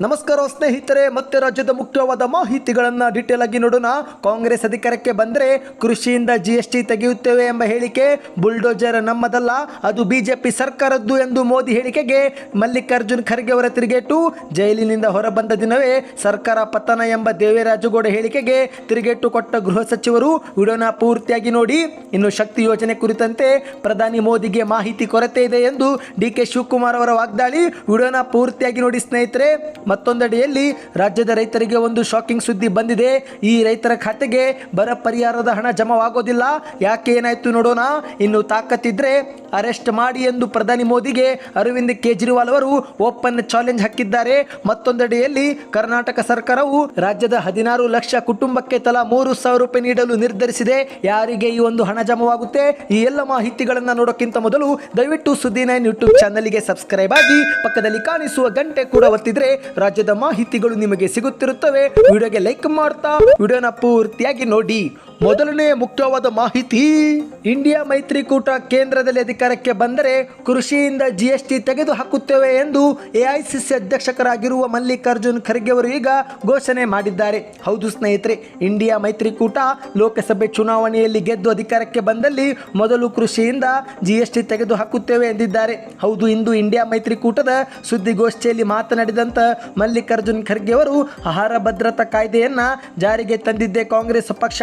ನಮಸ್ಕಾರ ಸ್ನೇಹಿತರೆ, ಮತ್ತೆ ರಾಜ್ಯದ ಮುಖ್ಯವಾದ ಮಾಹಿತಿಗಳನ್ನು ಡೀಟೇಲ್ ಆಗಿ ನೋಡೋಣ. ಕಾಂಗ್ರೆಸ್ ಅಧಿಕಾರಕ್ಕೆ ಬಂದರೆ ಕೃಷಿಯಿಂದ ಜಿ ಎಸ್ ಟಿ ತೆಗೆಯುತ್ತೇವೆ ಎಂಬ ಹೇಳಿಕೆ ಬುಲ್ಡೋಜರ್ ನಮ್ಮದಲ್ಲ, ಅದು ಬಿಜೆಪಿ ಸರ್ಕಾರದ್ದು ಎಂದು ಮೋದಿ ಹೇಳಿಕೆಗೆ ಮಲ್ಲಿಕಾರ್ಜುನ್ ಖರ್ಗೆ ಅವರ ತಿರುಗೇಟು. ಜೈಲಿನಿಂದ ಹೊರಬಂದ ದಿನವೇ ಸರ್ಕಾರ ಪತನ ಎಂಬ ದೇವೇರಾಜುಗೌಡ ಹೇಳಿಕೆಗೆ ತಿರುಗೇಟು ಕೊಟ್ಟ ಗೃಹ ಸಚಿವರು. ವಿಡಿಯೋನ ಪೂರ್ತಿಯಾಗಿ ನೋಡಿ. ಇನ್ನು ಶಕ್ತಿ ಯೋಜನೆ ಕುರಿತಂತೆ ಪ್ರಧಾನಿ ಮೋದಿಗೆ ಮಾಹಿತಿ ಕೊರತೆ ಇದೆ ಎಂದು ಡಿ ಕೆ ಶಿವಕುಮಾರ್ ಅವರ ವಾಗ್ದಾಳಿ. ವಿಡಿಯೋನ ಪೂರ್ತಿಯಾಗಿ ನೋಡಿ ಸ್ನೇಹಿತರೆ. ಮತ್ತೊಂದೆಡೆಯಲ್ಲಿ ರಾಜ್ಯದ ರೈತರಿಗೆ ಒಂದು ಶಾಕಿಂಗ್ ಸುದ್ದಿ ಬಂದಿದೆ. ಈ ರೈತರ ಖಾತೆಗೆ ಬರ ಪರಿಹಾರದ ಹಣ ಜಮಾವಾಗೋದಿಲ್ಲ. ಯಾಕೆ ಏನಾಯ್ತು ನೋಡೋಣ. ಇನ್ನು ತಾಕತ್ತಿದ್ರೆ ಅರೆಸ್ಟ್ ಮಾಡಿ ಎಂದು ಪ್ರಧಾನಿ ಮೋದಿಗೆ ಅರವಿಂದ್ ಕೇಜ್ರಿವಾಲ್ ಅವರು ಓಪನ್ ಚಾಲೆಂಜ್ ಹಾಕಿದ್ದಾರೆ. ಮತ್ತೊಂದೆಡೆಯಲ್ಲಿ ಕರ್ನಾಟಕ ಸರ್ಕಾರವು ರಾಜ್ಯದ ಹದಿನಾರು ಲಕ್ಷ ಕುಟುಂಬಕ್ಕೆ ತಲಾ ಮೂರು ಸಾವಿರ ರೂಪಾಯಿ ನೀಡಲು ನಿರ್ಧರಿಸಿದೆ. ಯಾರಿಗೆ ಈ ಒಂದು ಹಣ ಜಮವಾಗುತ್ತೆ? ಈ ಎಲ್ಲ ಮಾಹಿತಿಗಳನ್ನು ನೋಡೋಕ್ಕಿಂತ ಮೊದಲು ದಯವಿಟ್ಟು ಸುದ್ದಿ ನೈನ್ ಯೂಟ್ಯೂಬ್ ಚಾನಲ್ಗೆ ಸಬ್ಸ್ಕ್ರೈಬ್ ಆಗಿ ಪಕ್ಕದಲ್ಲಿ ಕಾಣಿಸುವ ಗಂಟೆ ಕೂಡ ಒತ್ತಿದ್ರೆ ರಾಜ್ಯದ ಮಾಹಿತಿಗಳು ನಿಮಗೆ ಸಿಗುತ್ತಿರುತ್ತವೆ. ವಿಡಿಯೋಗೆ ಲೈಕ್ ಮಾಡ್ತಾ ವಿಡಿಯೋನ ಪೂರ್ತಿಯಾಗಿ ನೋಡಿ. ಮೊದಲನೇ ಮುಖ್ಯವಾದ ಮಾಹಿತಿ, ಇಂಡಿಯಾ ಮೈತ್ರಿಕೂಟ ಕೇಂದ್ರದಲ್ಲಿ ಅಧಿಕಾರಕ್ಕೆ ಬಂದರೆ ಕೃಷಿಯಿಂದ ಜಿ ಎಸ್ ಟಿ ತೆಗೆದು ಹಾಕುತ್ತೇವೆ ಎಂದು ಎಐಸಿಸಿ ಅಧ್ಯಕ್ಷರಾಗಿರುವ ಮಲ್ಲಿಕಾರ್ಜುನ್ ಖರ್ಗೆ ಅವರು ಈಗ ಘೋಷಣೆ ಮಾಡಿದ್ದಾರೆ. ಹೌದು ಸ್ನೇಹಿತರೆ, ಇಂಡಿಯಾ ಮೈತ್ರಿಕೂಟ ಲೋಕಸಭೆ ಚುನಾವಣೆಯಲ್ಲಿ ಗೆದ್ದು ಅಧಿಕಾರಕ್ಕೆ ಬಂದಲ್ಲಿ ಮೊದಲು ಕೃಷಿಯಿಂದ ಜಿ ಎಸ್ ಟಿ ತೆಗೆದು ಹಾಕುತ್ತೇವೆ ಎಂದಿದ್ದಾರೆ. ಹೌದು, ಇಂದು ಇಂಡಿಯಾ ಮೈತ್ರಿಕೂಟದ ಸುದ್ದಿಗೋಷ್ಠಿಯಲ್ಲಿ ಮಾತನಾಡಿದಂತ ಮಲ್ಲಿಕಾರ್ಜುನ್ ಖರ್ಗೆ ಅವರು, ಆಹಾರ ಭದ್ರತಾ ಕಾಯ್ದೆಯನ್ನ ಜಾರಿಗೆ ತಂದಿದ್ದೆ ಕಾಂಗ್ರೆಸ್ ಪಕ್ಷ,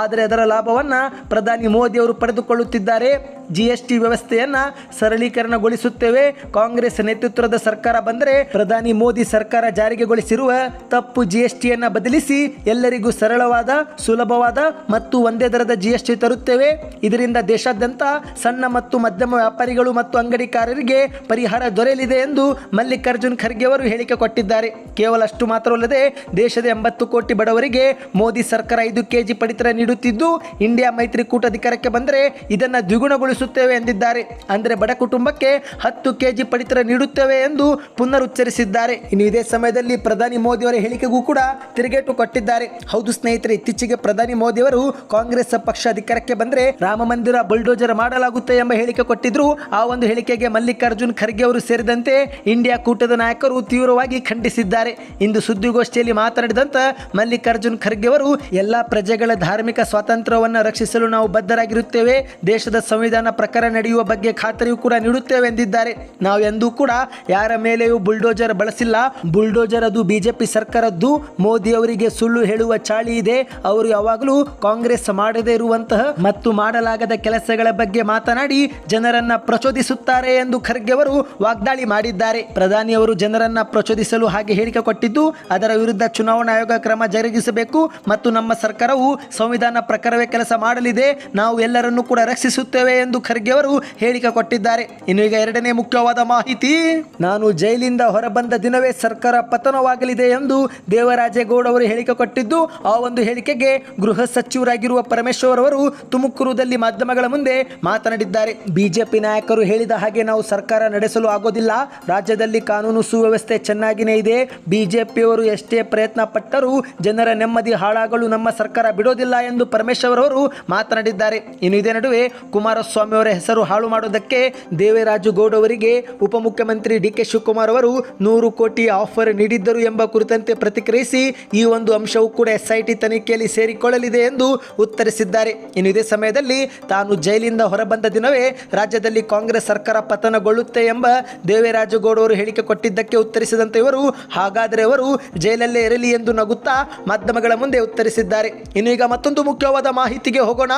ಆದರೆ ಅದರ ಲಾಭವನ್ನು ಪ್ರಧಾನಿ ಮೋದಿ ಅವರು ಪಡೆದುಕೊಳ್ಳುತ್ತಿದ್ದಾರೆ. ಜಿ ಎಸ್ ಟಿ ವ್ಯವಸ್ಥೆಯನ್ನ ಸರಳೀಕರಣಗೊಳಿಸುತ್ತೇವೆ. ಕಾಂಗ್ರೆಸ್ ನೇತೃತ್ವದ ಸರ್ಕಾರ ಬಂದರೆ ಪ್ರಧಾನಿ ಮೋದಿ ಸರ್ಕಾರ ಜಾರಿಗೆಗೊಳಿಸಿರುವ ತಪ್ಪು ಜಿ ಎಸ್ ಟಿಯನ್ನು ಬದಲಿಸಿ ಎಲ್ಲರಿಗೂ ಸರಳವಾದ, ಸುಲಭವಾದ ಮತ್ತು ಒಂದೇ ದರದ ಜಿ ಎಸ್ ಟಿ ತರುತ್ತೇವೆ. ಇದರಿಂದ ದೇಶಾದ್ಯಂತ ಸಣ್ಣ ಮತ್ತು ಮಧ್ಯಮ ವ್ಯಾಪಾರಿಗಳು ಮತ್ತು ಅಂಗಡಿಕಾರರಿಗೆ ಪರಿಹಾರ ದೊರೆಯಲಿದೆ ಎಂದು ಮಲ್ಲಿಕಾರ್ಜುನ್ ಖರ್ಗೆ ಅವರು ಹೇಳಿಕೆ ಕೊಟ್ಟಿದ್ದಾರೆ. ಕೇವಲ ಅಷ್ಟು ಮಾತ್ರವಲ್ಲದೆ ದೇಶದ ಎಂಬತ್ತು ಕೋಟಿ ಬಡವರಿಗೆ ಮೋದಿ ಸರ್ಕಾರ ಐದು ಕೆಜಿ ಪಡಿತರ ನೀಡುತ್ತಿದ್ದು, ಇಂಡಿಯಾ ಮೈತ್ರಿಕೂಟ ಅಧಿಕಾರಕ್ಕೆ ಬಂದರೆ ಇದನ್ನ ದ್ವಿಗುಣಗೊಳಿಸುತ್ತೇವೆ ಎಂದಿದ್ದಾರೆ. ಅಂದರೆ ಬಡ ಕುಟುಂಬಕ್ಕೆ ಹತ್ತು ಕೆಜಿ ಪಡಿತರ ನೀಡುತ್ತೇವೆ ಎಂದು ಪುನರುಚ್ಚರಿಸಿದ್ದಾರೆ ಇನ್ನು ಇದೇ ಸಮಯದಲ್ಲಿ ಪ್ರಧಾನಿ ಮೋದಿ ಅವರ ಹೇಳಿಕೆಗೂ ಕೂಡ ತಿರುಗೇಟು ಕೊಟ್ಟಿದ್ದಾರೆ. ಹೌದು ಸ್ನೇಹಿತರೆ, ಇತ್ತೀಚೆಗೆ ಪ್ರಧಾನಿ ಮೋದಿಯವರು ಕಾಂಗ್ರೆಸ್ ಪಕ್ಷ ಅಧಿಕಾರಕ್ಕೆ ಬಂದರೆ ರಾಮ ಮಂದಿರ ಬುಲ್ಡೋಜರ್ ಮಾಡಲಾಗುತ್ತೆ ಎಂಬ ಹೇಳಿಕೆ ಕೊಟ್ಟಿದ್ರು. ಆ ಒಂದು ಹೇಳಿಕೆಗೆ ಮಲ್ಲಿಕಾರ್ಜುನ್ ಖರ್ಗೆ ಅವರು ಸೇರಿದಂತೆ ಇಂಡಿಯಾ ಕೂಟದ ನಾಯಕರು ತೀವ್ರವಾಗಿ ಖಂಡಿಸಿದ್ದಾರೆ. ಇಂದು ಸುದ್ದಿಗೋಷ್ಠಿಯಲ್ಲಿ ಮಾತನಾಡಿದಂತ ಮಲ್ಲಿಕಾರ್ಜುನ್ ಖರ್ಗೆ ಅವರು, ಎಲ್ಲಾ ಪ್ರಜೆಗಳ ಧಾರ್ಮಿಕ ಸ್ವಾತಂತ್ರ್ಯವನ್ನು ರಕ್ಷಿಸಲು ನಾವು ಬದ್ಧರಾಗಿರುತ್ತೇವೆ. ದೇಶದ ಸಂವಿಧಾನ ಪ್ರಕಾರ ನಡೆಯುವ ಬಗ್ಗೆ ಖಾತರಿಯೂ ಕೂಡ ನೀಡುತ್ತೇವೆ ಎಂದಿದ್ದಾರೆ ನಾವು ಎಂದೂ ಕೂಡ ಯಾರ ಮೇಲೆಯೂ ಬುಲ್ಡೋಜರ್ ಬಳಸಿಲ್ಲ. ಬುಲ್ಡೋಜರ್ ಅದು ಬಿಜೆಪಿ ಸರ್ಕಾರದ್ದು. ಮೋದಿ ಅವರಿಗೆ ಸುಳ್ಳು ಹೇಳುವ ಚಾಳಿ ಇದೆ. ಅವರು ಯಾವಾಗಲೂ ಕಾಂಗ್ರೆಸ್ ಮಾಡದೇ ಇರುವಂತಹ ಮತ್ತು ಮಾಡಲಾಗದ ಕೆಲಸಗಳ ಬಗ್ಗೆ ಮಾತನಾಡಿ ಜನರನ್ನ ಪ್ರಚೋದಿಸುತ್ತಾರೆ ಎಂದು ಖರ್ಗೆ ಅವರು ವಾಗ್ದಾಳಿ ಮಾಡಿದ್ದಾರೆ. ಪ್ರಧಾನಿ ಅವರು ಜನರನ್ನ ಪ್ರಚೋದಿಸಲು ಹಾಗೆ ಹೇಳಿಕೆ ಕೊಟ್ಟಿದ್ದು, ಅದರ ವಿರುದ್ಧ ಚುನಾವಣಾ ಆಯೋಗ ಕ್ರಮ ಜರುಗಿಸಬೇಕು ಮತ್ತು ನಮ್ಮ ಸರ್ಕಾರವು ಸಂವಿಧಾನ ಪ್ರಕಾರವೇ ಕೆಲಸ ಮಾಡಲಿದೆ. ನಾವು ಎಲ್ಲರನ್ನೂ ಕೂಡ ರಕ್ಷಿಸುತ್ತೇವೆ ಎಂದು ಖರ್ಗೆ ಅವರು ಹೇಳಿಕೆ ಕೊಟ್ಟಿದ್ದಾರೆ. ಇನ್ನು ಈಗ ಎರಡನೇ ಮುಖ್ಯವಾದ ಮಾಹಿತಿ, ನಾನು ಜೈಲಿಂದ ಹೊರಬಂದ ದಿನವೇ ಸರ್ಕಾರ ಪತನವಾಗಲಿದೆ ಎಂದು ದೇವರಾಜೇಗೌಡ ಅವರು ಹೇಳಿಕೆ ಕೊಟ್ಟಿದ್ದು, ಆ ಒಂದು ಹೇಳಿಕೆಗೆ ಗೃಹ ಸಚಿವರಾಗಿರುವ ಪರಮೇಶ್ವರ್ ಅವರು ತುಮಕೂರುದಲ್ಲಿ ಮಾಧ್ಯಮಗಳ ಮುಂದೆ ಮಾತನಾಡಿದ್ದಾರೆ. ಬಿಜೆಪಿ ನಾಯಕರು ಹೇಳಿದ ಹಾಗೆ ನಾವು ಸರ್ಕಾರ ನಡೆಸಲು ಆಗೋದಿಲ್ಲ. ರಾಜ್ಯದಲ್ಲಿ ಕಾನೂನು ಸುವ್ಯವಸ್ಥೆ ಚೆನ್ನಾಗಿಯೇ ಇದೆ. ಬಿಜೆಪಿಯವರು ಎಷ್ಟೇ ಪ್ರಯತ್ನ ಪಟ್ಟರೂ ಜನರ ನೆಮ್ಮದಿ ಹಾಳಾಗಲು ನಮ್ಮ ಸರ್ಕಾರ ಬಿಡೋದಿಲ್ಲ ಎಂದು ಪರಮೇಶ್ವರ್ ಅವರು ಮಾತನಾಡಿದ್ದಾರೆ. ಇನ್ನು ಇದೇ ನಡುವೆ ಕುಮಾರಸ್ವಾಮಿ ಅವರ ಹೆಸರು ಹಾಳು ಮಾಡೋದಕ್ಕೆ ದೇವರಾಜು ಗೌಡ ಅವರಿಗೆ ಉಪಮುಖ್ಯಮಂತ್ರಿ ಡಿ ಕೆ ಶಿವಕುಮಾರ್ ಅವರು ನೂರು ಕೋಟಿ ಆಫರ್ ನೀಡಿದ್ದರು ಎಂಬ ಕುರಿತಂತೆ ಪ್ರತಿಕ್ರಿಯಿಸಿ ಈ ಒಂದು ಅಂಶವು ಕೂಡ ಎಸ್ ಐ ಟಿ ತನಿಖೆಯಲ್ಲಿ ಸೇರಿಕೊಳ್ಳಲಿದೆ ಎಂದು ಉತ್ತರಿಸಿದ್ದಾರೆ. ಇನ್ನು ಇದೇ ಸಮಯದಲ್ಲಿ ತಾನು ಜೈಲಿಂದ ಹೊರಬಂದ ದಿನವೇ ರಾಜ್ಯದಲ್ಲಿ ಕಾಂಗ್ರೆಸ್ ಸರ್ಕಾರ ಪತನಗೊಳ್ಳುತ್ತೆ ಎಂಬ ದೇವರಾಜುಗೌಡ ಅವರು ಹೇಳಿಕೆ ಕೊಟ್ಟಿದ್ದಕ್ಕೆ ಉತ್ತರಿಸಿದಂತೆ ಇವರು ಹಾಗಾದರೆ ಅವರು ಜೈಲಲ್ಲೇ ಇರಲಿ ಎಂದು ನಗುತ್ತಾ ಮಾಧ್ಯಮಗಳ ಮುಂದೆ ಉತ್ತರಿಸಿದ್ದಾರೆ. ಇನ್ನು ಈಗ ಮತ್ತೊಂದು ಮುಖ್ಯವಾದ ಮಾಹಿತಿಗೆ ಹೋಗೋಣ.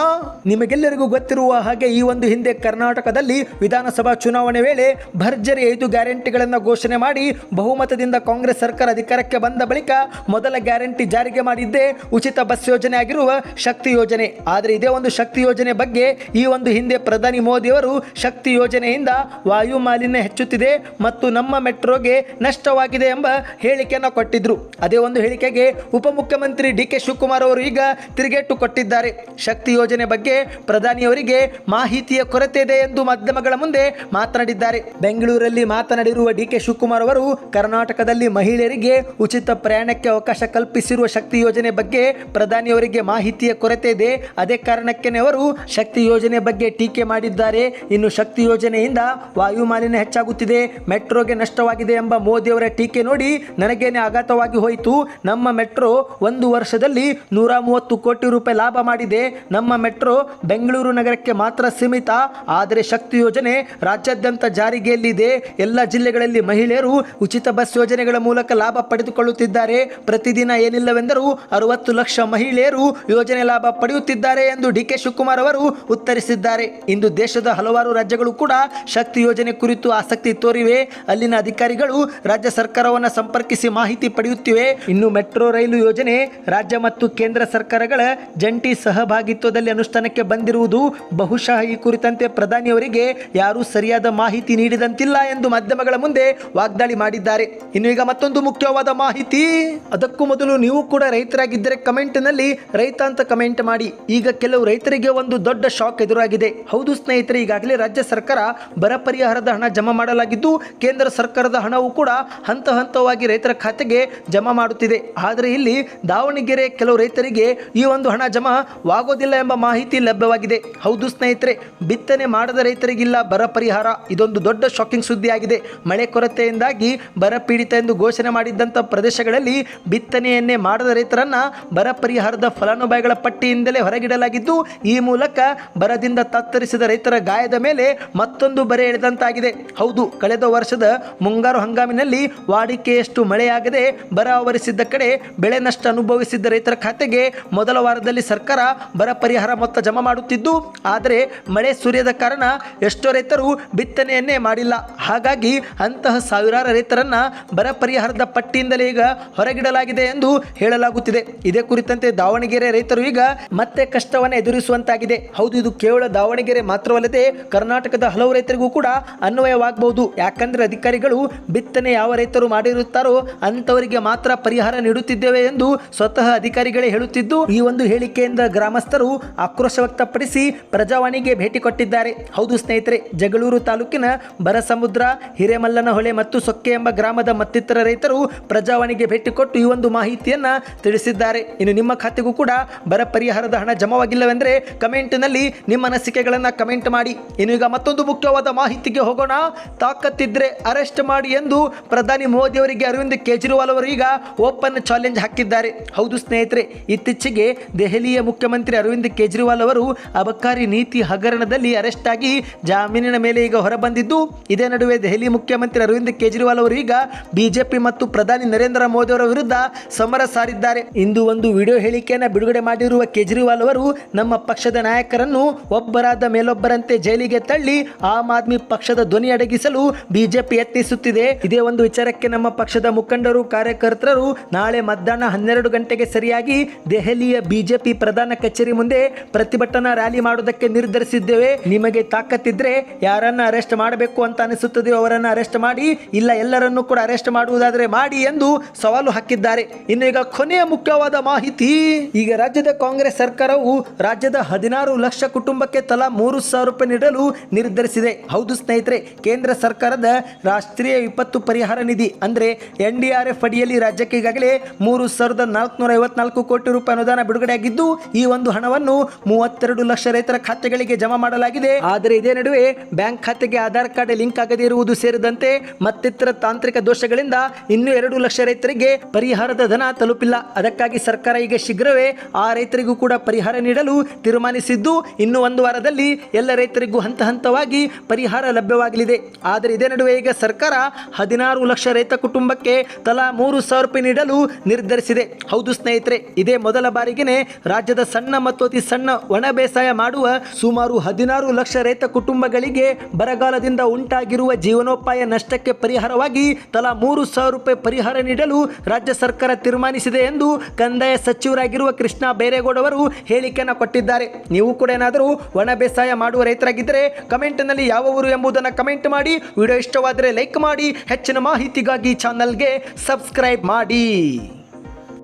ನಿಮಗೆಲ್ಲರಿಗೂ ಗೊತ್ತಿರುವ ಹಾಗೆ ಈ ಒಂದು ಹಿಂದೆ ಕರ್ನಾಟಕದಲ್ಲಿ ವಿಧಾನಸಭಾ ಚುನಾವಣೆ ವೇಳೆ ಭರ್ಜರಿ ಐದು ಗ್ಯಾರಂಟಿಗಳನ್ನು ಘೋಷಣೆ ಮಾಡಿ ಬಹುಮತದಿಂದ ಕಾಂಗ್ರೆಸ್ ಸರ್ಕಾರ ಅಧಿಕಾರಕ್ಕೆ ಬಂದ ಬಳಿಕ ಮೊದಲ ಗ್ಯಾರಂಟಿ ಜಾರಿಗೆ ಮಾಡಿದ್ದೇ ಉಚಿತ ಬಸ್ ಯೋಜನೆ ಆಗಿರುವ ಶಕ್ತಿ ಯೋಜನೆ. ಆದರೆ ಇದೇ ಒಂದು ಶಕ್ತಿ ಯೋಜನೆ ಬಗ್ಗೆ ಈ ಒಂದು ಹಿಂದೆ ಪ್ರಧಾನಿ ಮೋದಿ ಅವರು ಶಕ್ತಿ ಯೋಜನೆಯಿಂದ ವಾಯು ಮಾಲಿನ್ಯ ಹೆಚ್ಚುತ್ತಿದೆ ಮತ್ತು ನಮ್ಮ ಮೆಟ್ರೋಗೆ ನಷ್ಟವಾಗಿದೆ ಎಂಬ ಹೇಳಿಕೆಯನ್ನು ಕೊಟ್ಟಿದ್ರು. ಅದೇ ಒಂದು ಹೇಳಿಕೆಗೆ ಉಪಮುಖ್ಯಮಂತ್ರಿ ಡಿ ಕೆ ಶಿವಕುಮಾರ್ ಅವರು ಈಗ ತಿರುಗೇಟು ಕೊಟ್ಟಿದ್ದಾರೆ. ಶಕ್ತಿ ಯೋಜನೆ ಬಗ್ಗೆ ಪ್ರಧಾನಿಯವರಿಗೆ ಮಾಹಿತಿ ಮಾಹಿತಿಯ ಕೊರತೆ ಇದೆ ಎಂದು ಮಾಧ್ಯಮಗಳ ಮುಂದೆ ಮಾತನಾಡಿದ್ದಾರೆ. ಬೆಂಗಳೂರಲ್ಲಿ ಮಾತನಾಡಿರುವ ಡಿ ಕೆ ಶಿವಕುಮಾರ್ ಅವರು, ಕರ್ನಾಟಕದಲ್ಲಿ ಮಹಿಳೆಯರಿಗೆ ಉಚಿತ ಪ್ರಯಾಣಕ್ಕೆ ಅವಕಾಶ ಕಲ್ಪಿಸಿರುವ ಶಕ್ತಿ ಯೋಜನೆ ಬಗ್ಗೆ ಪ್ರಧಾನಿಯವರಿಗೆ ಮಾಹಿತಿಯ ಕೊರತೆ ಇದೆ ಅದೇ ಕಾರಣಕ್ಕೆ ಅವರು ಶಕ್ತಿ ಯೋಜನೆ ಬಗ್ಗೆ ಟೀಕೆ ಮಾಡಿದ್ದಾರೆ. ಇನ್ನು ಶಕ್ತಿ ಯೋಜನೆಯಿಂದ ವಾಯು ಮಾಲಿನ್ಯ ಹೆಚ್ಚಾಗುತ್ತಿದೆ. ಮೆಟ್ರೋಗೆ ನಷ್ಟವಾಗಿದೆ ಎಂಬ ಮೋದಿಯವರ ಟೀಕೆ ನೋಡಿ ನನಗೇನೆ ಆಘಾತವಾಗಿ ಹೋಯಿತು. ನಮ್ಮ ಮೆಟ್ರೋ ಒಂದು ವರ್ಷದಲ್ಲಿ ನೂರ ಮೂವತ್ತು ಕೋಟಿ ರೂಪಾಯಿ ಲಾಭ ಮಾಡಿದೆ. ನಮ್ಮ ಮೆಟ್ರೋ ಬೆಂಗಳೂರು ನಗರಕ್ಕೆ ಮಾತ್ರ ಆದರೆ ಶಕ್ತಿ ಯೋಜನೆ ರಾಜ್ಯಾದ್ಯಂತ ಜಾರಿಗೆಯಲ್ಲಿದೆ. ಎಲ್ಲ ಜಿಲ್ಲೆಗಳಲ್ಲಿ ಮಹಿಳೆಯರು ಉಚಿತ ಬಸ್ ಯೋಜನೆಗಳ ಮೂಲಕ ಲಾಭ ಪಡೆದುಕೊಳ್ಳುತ್ತಿದ್ದಾರೆ. ಪ್ರತಿದಿನ ಏನಿಲ್ಲವೆಂದರೂ ಅರವತ್ತು ಲಕ್ಷ ಮಹಿಳೆಯರು ಯೋಜನೆ ಲಾಭ ಪಡೆಯುತ್ತಿದ್ದಾರೆ ಎಂದು ಡಿ ಕೆ ಶಿವಕುಮಾರ್ ಅವರು ಉತ್ತರಿಸಿದ್ದಾರೆ. ಇಂದು ದೇಶದ ಹಲವಾರು ರಾಜ್ಯಗಳು ಕೂಡ ಶಕ್ತಿ ಯೋಜನೆ ಕುರಿತು ಆಸಕ್ತಿ ತೋರಿವೆ. ಅಲ್ಲಿನ ಅಧಿಕಾರಿಗಳು ರಾಜ್ಯ ಸರ್ಕಾರವನ್ನು ಸಂಪರ್ಕಿಸಿ ಮಾಹಿತಿ ಪಡೆಯುತ್ತಿವೆ. ಇನ್ನು ಮೆಟ್ರೋ ರೈಲು ಯೋಜನೆ ರಾಜ್ಯ ಮತ್ತು ಕೇಂದ್ರ ಸರ್ಕಾರಗಳ ಜಂಟಿ ಸಹಭಾಗಿತ್ವದಲ್ಲಿ ಅನುಷ್ಠಾನಕ್ಕೆ ಬಂದಿರುವುದು ಬಹುಶಃ ಈ ಕುರಿತಂತೆ ಪ್ರಧಾನಿಯವರಿಗೆ ಯಾರೂ ಸರಿಯಾದ ಮಾಹಿತಿ ನೀಡಿದಂತಿಲ್ಲ ಎಂದು ಮಾಧ್ಯಮಗಳ ಮುಂದೆ ವಾಗ್ದಾಳಿ ಮಾಡಿದ್ದಾರೆ. ಇನ್ನು ಈಗ ಮತ್ತೊಂದು ಮುಖ್ಯವಾದ ಮಾಹಿತಿ. ಅದಕ್ಕೂ ಮೊದಲು ನೀವು ಕೂಡ ರೈತರಾಗಿದ್ದರೆ ಕಮೆಂಟ್ನಲ್ಲಿ ರೈತ ಅಂತ ಕಮೆಂಟ್ ಮಾಡಿ. ಈಗ ಕೆಲವು ರೈತರಿಗೆ ಒಂದು ದೊಡ್ಡ ಶಾಕ್ ಎದುರಾಗಿದೆ. ಹೌದು ಸ್ನೇಹಿತರೆ, ಈಗಾಗಲೇ ರಾಜ್ಯ ಸರ್ಕಾರ ಬರ ಪರಿಹಾರದ ಹಣ ಜಮಾ ಮಾಡಲಾಗಿದ್ದು, ಕೇಂದ್ರ ಸರ್ಕಾರದ ಹಣವು ಕೂಡ ಹಂತ ಹಂತವಾಗಿ ರೈತರ ಖಾತೆಗೆ ಜಮಾ ಮಾಡುತ್ತಿದೆ. ಆದರೆ ಇಲ್ಲಿ ದಾವಣಗೆರೆ ಕೆಲವು ರೈತರಿಗೆ ಈ ಒಂದು ಹಣ ಜಮಾ ವಾಗೋದಿಲ್ಲ ಎಂಬ ಮಾಹಿತಿ ಲಭ್ಯವಾಗಿದೆ. ಹೌದು ಸ್ನೇಹಿತರೆ ಬಿತ್ತನೆ ಮಾಡದ ರೈತರಿಗಿಲ್ಲ, ಬರ ಪರಿಹಾರ. ಇದೊಂದು ದೊಡ್ಡ ಶಾಕಿಂಗ್ ಸುದ್ದಿಯಾಗಿದೆ. ಮಳೆ ಕೊರತೆಯಿಂದಾಗಿ ಬರ ಪೀಡಿತ ಎಂದು ಘೋಷಣೆ ಮಾಡಿದ್ದಂಥ ಪ್ರದೇಶಗಳಲ್ಲಿ ಬಿತ್ತನೆಯನ್ನೇ ಮಾಡದ ರೈತರನ್ನ ಬರ ಪರಿಹಾರದ ಫಲಾನುಭವಿಗಳ ಪಟ್ಟಿಯಿಂದಲೇ ಹೊರಗಿಡಲಾಗಿದ್ದು, ಈ ಮೂಲಕ ಬರದಿಂದ ತತ್ತರಿಸಿದ ರೈತರ ಗಾಯದ ಮೇಲೆ ಮತ್ತೊಂದು ಬರೆ ಎಳೆದಂತಾಗಿದೆ. ಹೌದು, ಕಳೆದ ವರ್ಷದ ಮುಂಗಾರು ಹಂಗಾಮಿನಲ್ಲಿ ವಾಡಿಕೆಯಷ್ಟು ಮಳೆಯಾಗದೆ ಬರ ಆವರಿಸಿದ್ದ ಕಡೆ ಬೆಳೆ ನಷ್ಟ ಅನುಭವಿಸಿದ್ದ ರೈತರ ಖಾತೆಗೆ ಮೊದಲ ವಾರದಲ್ಲಿ ಸರ್ಕಾರ ಬರ ಪರಿಹಾರ ಮೊತ್ತ ಜಮಾ ಮಾಡುತ್ತಿದ್ದು, ಆದರೆ ಮಳೆ ಸುರಿಯದ ಕಾರಣ ಎಷ್ಟೋ ರೈತರು ಬಿತ್ತನೆಯನ್ನೇ ಮಾಡಿಲ್ಲ. ಹಾಗಾಗಿ ಅಂತಹ ಸಾವಿರಾರು ರೈತರನ್ನ ಬರ ಪರಿಹಾರದ ಪಟ್ಟಿಯಿಂದಲೇ ಈಗ ಹೊರಗಿಡಲಾಗಿದೆ ಎಂದು ಹೇಳಲಾಗುತ್ತಿದೆ. ಇದೇ ಕುರಿತಂತೆ ದಾವಣಗೆರೆ ರೈತರು ಈಗ ಮತ್ತೆ ಕಷ್ಟವನ್ನು ಎದುರಿಸುವಂತಾಗಿದೆ. ಹೌದು, ಇದು ಕೇವಲ ದಾವಣಗೆರೆ ಮಾತ್ರವಲ್ಲದೆ ಕರ್ನಾಟಕದ ಹಲವು ರೈತರಿಗೂ ಕೂಡ ಅನ್ವಯವಾಗಬಹುದು. ಯಾಕಂದ್ರೆ ಅಧಿಕಾರಿಗಳು ಬಿತ್ತನೆ ಯಾವ ರೈತರು ಮಾಡಿರುತ್ತಾರೋ ಅಂತವರಿಗೆ ಮಾತ್ರ ಪರಿಹಾರ ನೀಡುತ್ತಿದ್ದೇವೆ ಎಂದು ಸ್ವತಃ ಅಧಿಕಾರಿಗಳೇ ಹೇಳುತ್ತಿದ್ದು, ಈ ಒಂದು ಹೇಳಿಕೆಯಿಂದ ಗ್ರಾಮಸ್ಥರು ಆಕ್ರೋಶ ವ್ಯಕ್ತಪಡಿಸಿ ಪ್ರಜಾವಾಣಿಗೆ ಭೇಟಿ ಕೊಟ್ಟಿದ್ದಾರೆ. ಹೌದು ಸ್ನೇಹಿತರೆ, ಜಗಳೂರು ತಾಲೂಕಿನ ಬರಸಮುದ್ರ, ಹಿರೇಮಲ್ಲನಹೊಳೆ ಮತ್ತು ಸೊಕ್ಕೆ ಎಂಬ ಗ್ರಾಮದ ಮತ್ತಿತರ ರೈತರು ಪ್ರಜಾವಾಣಿಗೆ ಭೇಟಿ ಕೊಟ್ಟು ಈ ಒಂದು ಮಾಹಿತಿಯನ್ನ ತಿಳಿಸಿದ್ದಾರೆ. ಇನ್ನು ನಿಮ್ಮ ಖಾತೆಗೂ ಕೂಡ ಬರ ಪರಿಹಾರದ ಹಣ ಜಮವಾಗಿಲ್ಲವೆಂದರೆ ಕಮೆಂಟ್ನಲ್ಲಿ ನಿಮ್ಮ ಅನಿಸಿಕೆಗಳನ್ನು ಕಮೆಂಟ್ ಮಾಡಿ. ಇನ್ನು ಈಗ ಮತ್ತೊಂದು ಮುಖ್ಯವಾದ ಮಾಹಿತಿಗೆ ಹೋಗೋಣ. ತಾಕತ್ತಿದ್ರೆ ಅರೆಸ್ಟ್ ಮಾಡಿ ಎಂದು ಪ್ರಧಾನಿ ಮೋದಿ ಅವರಿಗೆ ಅರವಿಂದ್ ಕೇಜ್ರಿವಾಲ್ ಅವರು ಈಗ ಓಪನ್ ಚಾಲೆಂಜ್ ಹಾಕಿದ್ದಾರೆ. ಹೌದು ಸ್ನೇಹಿತರೆ, ಇತ್ತೀಚೆಗೆ ದೆಹಲಿಯ ಮುಖ್ಯಮಂತ್ರಿ ಅರವಿಂದ್ ಕೇಜ್ರಿವಾಲ್ ಅವರು ಅಬಕಾರಿ ನೀತಿ ಹಗರಣದಲ್ಲಿ ಅರೆಸ್ಟ್ ಆಗಿ ಜಾಮೀನಿನ ಮೇಲೆ ಈಗ ಹೊರಬಂದಿದ್ದು, ಇದೇ ನಡುವೆ ದೆಹಲಿ ಮುಖ್ಯಮಂತ್ರಿ ಅರವಿಂದ್ ಕೇಜ್ರಿವಾಲ್ ಅವರು ಈಗ ಬಿಜೆಪಿ ಮತ್ತು ಪ್ರಧಾನಿ ನರೇಂದ್ರ ಮೋದಿ ಅವರ ವಿರುದ್ಧ ಸಮರ ಸಾರಿದ್ದಾರೆ. ಇಂದು ಒಂದು ವಿಡಿಯೋ ಹೇಳಿಕೆಯನ್ನು ಬಿಡುಗಡೆ ಮಾಡಿರುವ ಕೇಜ್ರಿವಾಲ್ ಅವರು, ನಮ್ಮ ಪಕ್ಷದ ನಾಯಕರನ್ನು ಒಬ್ಬರಾದ ಮೇಲೊಬ್ಬರಂತೆ ಜೈಲಿಗೆ ತಳ್ಳಿ ಆಮ್ ಆದ್ಮಿ ಪಕ್ಷದ ಧ್ವನಿ ಅಡಗಿಸಲು ಬಿಜೆಪಿ ಯತ್ನಿಸುತ್ತಿದೆ. ಇದೇ ಒಂದು ವಿಚಾರಕ್ಕೆ ನಮ್ಮ ಪಕ್ಷದ ಮುಖಂಡರು, ಕಾರ್ಯಕರ್ತರು ನಾಳೆ ಮಧ್ಯಾಹ್ನ ಹನ್ನೆರಡು ಗಂಟೆಗೆ ಸರಿಯಾಗಿ ದೆಹಲಿಯ ಬಿಜೆಪಿ ಪ್ರಧಾನ ಕಚೇರಿ ಮುಂದೆ ಪ್ರತಿಭಟನಾ ರ್ಯಾಲಿ ಮಾಡುವುದಕ್ಕೆ ನಿರ್ಧರಿಸಿದ್ದೇವೆ ನಿಮಗೆ ತಾಕತ್ತಿದ್ರೆ ಯಾರನ್ನ ಅರೆಸ್ಟ್ ಮಾಡಬೇಕು ಅಂತ ಅನಿಸುತ್ತದೆ ಅವರನ್ನ ಅರೆಸ್ಟ್ ಮಾಡಿ, ಇಲ್ಲ ಎಲ್ಲರನ್ನೂ ಕೂಡ ಅರೆಸ್ಟ್ ಮಾಡುವುದಾದರೆ ಮಾಡಿ ಎಂದು ಸವಾಲು ಹಾಕಿದ್ದಾರೆ. ಇನ್ನು ಈಗ ಕೊನೆಯ ಮುಖ್ಯವಾದ ಮಾಹಿತಿ, ಈಗ ರಾಜ್ಯದ ಕಾಂಗ್ರೆಸ್ ಸರ್ಕಾರವು ರಾಜ್ಯದ ಹದಿನಾರು ಲಕ್ಷ ಕುಟುಂಬಕ್ಕೆ ತಲಾ ಮೂರು ಸಾವಿರ ರೂಪಾಯಿ ನೀಡಲು ನಿರ್ಧರಿಸಿದೆ. ಹೌದು ಸ್ನೇಹಿತರೆ, ಕೇಂದ್ರ ಸರ್ಕಾರದ ರಾಷ್ಟ್ರೀಯ ವಿಪತ್ತು ಪರಿಹಾರ ನಿಧಿ ಅಂದ್ರೆ ಎನ್ ಡಿ ಆರ್ ಎಫ್ ಅಡಿಯಲ್ಲಿ ರಾಜ್ಯಕ್ಕೆ ಈಗಾಗಲೇ ಮೂರು ಸಾವಿರದ ನಾಲ್ಕುನೂರ ಐವತ್ನಾಲ್ಕು ಕೋಟಿ ರೂಪಾಯಿ ಅನುದಾನ ಬಿಡುಗಡೆಯಾಗಿದ್ದು, ಈ ಒಂದು ಹಣವನ್ನು ಮೂವತ್ತೆರಡು ಲಕ್ಷ ರೈತರ ಖಾತೆಗಳಿಗೆ ಜಮಾ ಮಾಡಲಾಗಿದೆ. ಆದರೆ ಇದೇ ನಡುವೆ ಬ್ಯಾಂಕ್ ಖಾತೆಗೆ ಆಧಾರ್ ಕಾರ್ಡ್ ಲಿಂಕ್ ಆಗದೇ ಇರುವುದು ಸೇರಿದಂತೆ ಮತ್ತಿತರ ತಾಂತ್ರಿಕ ದೋಷಗಳಿಂದ ಇನ್ನೂ ಎರಡು ಲಕ್ಷ ರೈತರಿಗೆ ಪರಿಹಾರದ ಧನ ತಲುಪಿಲ್ಲ. ಅದಕ್ಕಾಗಿ ಸರ್ಕಾರ ಈಗ ಶೀಘ್ರವೇ ಆ ರೈತರಿಗೂ ಕೂಡ ಪರಿಹಾರ ನೀಡಲು ತೀರ್ಮಾನಿಸಿದ್ದು, ಇನ್ನು ಒಂದು ವಾರದಲ್ಲಿ ಎಲ್ಲ ರೈತರಿಗೂ ಹಂತ ಹಂತವಾಗಿ ಪರಿಹಾರ ಲಭ್ಯವಾಗಲಿದೆ. ಆದರೆ ಇದೇ ನಡುವೆ ಈಗ ಸರ್ಕಾರ ಹದಿನಾರು ಲಕ್ಷ ರೈತ ಕುಟುಂಬಕ್ಕೆ ತಲಾ ಮೂರು ಸಾವಿರ ರೂಪಾಯಿ ನೀಡಲು ನಿರ್ಧರಿಸಿದೆ. ಹೌದು ಸ್ನೇಹಿತರೆ, ಇದೇ ಮೊದಲ ಬಾರಿಗೆ ರಾಜ್ಯದ ಸಣ್ಣ ಮತ್ತು ಅತಿ ಸಣ್ಣ ಒಣ ಬೇಸಾಯ ಮಾಡುವ ಸುಮಾರು ಹದಿನಾರು ಲಕ್ಷ ರೈತ ಕುಟುಂಬಗಳಿಗೆ ಬರಗಾಲದಿಂದ ಉಂಟಾಗಿರುವ ಜೀವನೋಪಾಯ ನಷ್ಟಕ್ಕೆ ಪರಿಹಾರವಾಗಿ ತಲಾ ಮೂರು ಸಾವಿರ ರೂಪಾಯಿ ಪರಿಹಾರ ನೀಡಲು ರಾಜ್ಯ ಸರ್ಕಾರ ತೀರ್ಮಾನಿಸಿದೆ ಎಂದು ಕಂದಾಯ ಸಚಿವರಾಗಿರುವ ಕೃಷ್ಣ ಬೈರೇಗೌಡ ಅವರು ಹೇಳಿಕೆಯನ್ನು ಕೊಟ್ಟಿದ್ದಾರೆ. ನೀವು ಕೂಡ ಏನಾದರೂ ಒಣ ಬೇಸಾಯ ಮಾಡುವ ರೈತರಾಗಿದ್ದರೆ ಕಮೆಂಟ್ನಲ್ಲಿ ಯಾವ ಊರು ಎಂಬುದನ್ನು ಕಮೆಂಟ್ ಮಾಡಿ. ವಿಡಿಯೋ ಇಷ್ಟವಾದರೆ ಲೈಕ್ ಮಾಡಿ. ಹೆಚ್ಚಿನ ಮಾಹಿತಿಗಾಗಿ ಚಾನಲ್ಗೆ ಸಬ್ಸ್ಕ್ರೈಬ್ ಮಾಡಿ.